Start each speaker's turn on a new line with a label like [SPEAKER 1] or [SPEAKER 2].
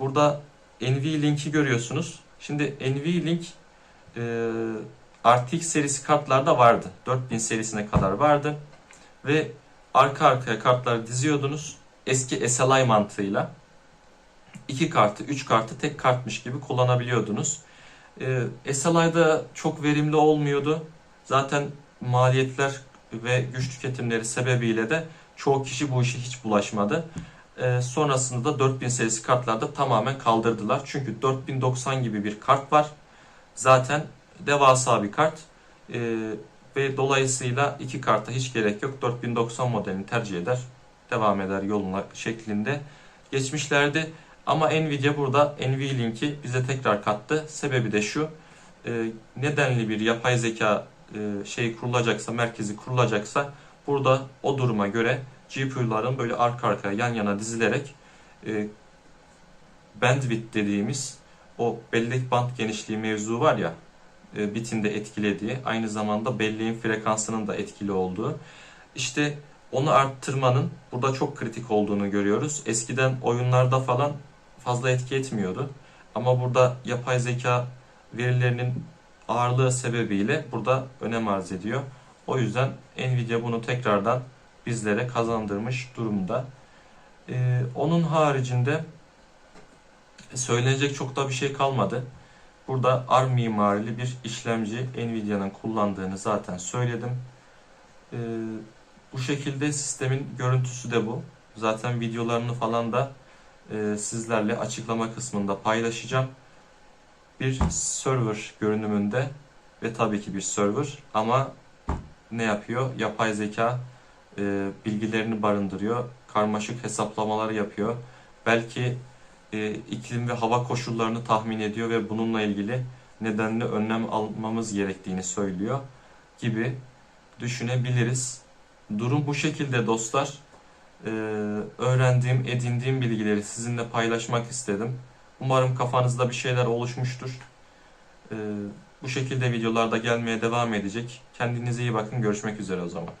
[SPEAKER 1] Burada NVLink'i görüyorsunuz. Şimdi NVLink e, RTX serisi kartlarda vardı. 4000 serisine kadar vardı. Ve arka arkaya kartları diziyordunuz. Eski SLI mantığıyla iki kartı, üç kartı tek kartmış gibi kullanabiliyordunuz. Ee, SLI'da çok verimli olmuyordu. Zaten maliyetler ve güç tüketimleri sebebiyle de çoğu kişi bu işe hiç bulaşmadı. Ee, sonrasında da 4000 serisi kartlarda tamamen kaldırdılar. Çünkü 4090 gibi bir kart var. Zaten devasa bir kart. Ee, ve dolayısıyla iki karta hiç gerek yok. 4090 modelini tercih eder. Devam eder yoluna şeklinde geçmişlerdi. Ama Nvidia burada NVLink'i bize tekrar kattı. Sebebi de şu. E, nedenli bir yapay zeka e, şey kurulacaksa, merkezi kurulacaksa burada o duruma göre GPU'ların böyle arka arkaya yan yana dizilerek e, bandwidth dediğimiz o bellek band genişliği mevzu var ya e, bitinde etkilediği aynı zamanda belleğin frekansının da etkili olduğu işte onu arttırmanın burada çok kritik olduğunu görüyoruz. Eskiden oyunlarda falan fazla etki etmiyordu. Ama burada yapay zeka verilerinin ağırlığı sebebiyle burada önem arz ediyor. O yüzden Nvidia bunu tekrardan bizlere kazandırmış durumda. Ee, onun haricinde söylenecek çok da bir şey kalmadı. Burada ARM mimarili bir işlemci Nvidia'nın kullandığını zaten söyledim. Ee, bu şekilde sistemin görüntüsü de bu. Zaten videolarını falan da e, sizlerle açıklama kısmında paylaşacağım. Bir server görünümünde ve tabii ki bir server ama ne yapıyor? Yapay zeka e, bilgilerini barındırıyor. Karmaşık hesaplamalar yapıyor. Belki e, iklim ve hava koşullarını tahmin ediyor ve bununla ilgili nedenli önlem almamız gerektiğini söylüyor gibi düşünebiliriz. Durum bu şekilde dostlar. Ee, öğrendiğim, edindiğim bilgileri sizinle paylaşmak istedim. Umarım kafanızda bir şeyler oluşmuştur. Ee, bu şekilde videolarda gelmeye devam edecek. Kendinize iyi bakın. Görüşmek üzere o zaman.